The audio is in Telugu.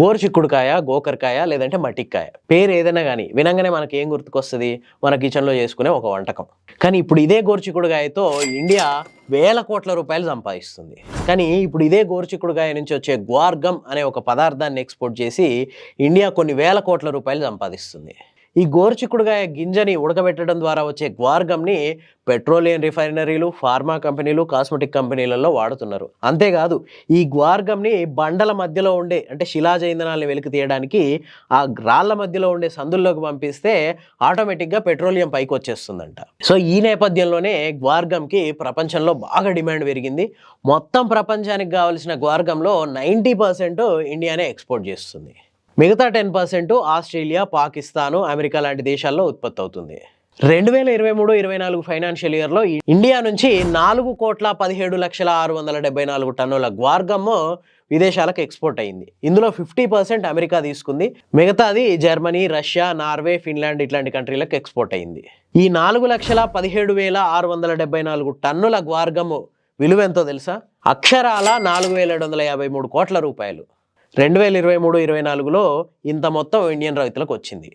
గోరుచిక్కుడుకాయ గోకరకాయ లేదంటే మటిక్కాయ పేరు ఏదైనా కానీ వినంగానే మనకి ఏం గుర్తుకొస్తుంది? మన కిచెన్లో చేసుకునే ఒక వంటకం. కానీ ఇప్పుడు ఇదే గోరుచిక్కుడుకాయతో ఇండియా వేల కోట్ల రూపాయలు సంపాదిస్తుంది. కానీ ఇప్పుడు ఇదే గోరుచిక్కుడుకాయ నుంచి వచ్చే గ్వార్గమ్ అనే ఒక పదార్థాన్ని ఎక్స్పోర్ట్ చేసి ఇండియా కొన్ని వేల కోట్ల రూపాయలు సంపాదిస్తుంది. ఈ గోరుచిక్కుడుగాయ గింజని ఉడకబెట్టడం ద్వారా వచ్చే గ్వార్గమ్ని పెట్రోలియం రిఫైనరీలు ఫార్మా కంపెనీలు కాస్మెటిక్ కంపెనీలలో వాడుతున్నారు. అంతేకాదు ఈ గ్వార్గమ్ని బండల మధ్యలో ఉండే అంటే శిలాజ ఇంధనాలను వెలికి తీయడానికి ఆ రాళ్ళ మధ్యలో ఉండే సందుల్లోకి పంపిస్తే ఆటోమేటిక్గా పెట్రోలియం పైకి వచ్చేస్తుందంట సో ఈ నేపథ్యంలోనే గ్వార్గమ్కి ప్రపంచంలో బాగా డిమాండ్ పెరిగింది. మొత్తం ప్రపంచానికి కావాల్సిన గ్వార్గంలో నైంటీ పర్సెంట్ ఇండియానే ఎక్స్పోర్ట్ చేస్తుంది. మిగతా ten percent Australia Pakistan America లాంటి దేశాల్లో ఉత్పత్తి అవుతుంది. రెండు వేల ఇరవై మూడు ఇరవై నాలుగు ఫైనాన్షియల్ ఇయర్లో ఇండియా నుంచి నాలుగు కోట్ల పదిహేడు లక్షల ఆరు వందల డెబ్బై నాలుగు టన్నుల గ్వార్గమ్ విదేశాలకు ఎక్స్పోర్ట్ అయింది. ఇందులో ఫిఫ్టీ పర్సెంట్ అమెరికా తీసుకుంది. మిగతాది జర్మనీ రష్యా నార్వే ఫిన్లాండ్ ఇట్లాంటి కంట్రీలకు ఎక్స్పోర్ట్ అయింది. ఈ నాలుగు లక్షల పదిహేడు వేల ఆరు వందల డెబ్బై నాలుగు టన్నుల గ్వార్గము విలువ ఎంతో తెలుసా? అక్షరాల నాలుగు వేల ఏడు వందల యాభై మూడు కోట్ల రూపాయలు. రెండు వేల ఇరవై మూడు ఇరవై నాలుగులో ఇంత మొత్తం ఇండియన్ రైతులకు వచ్చింది.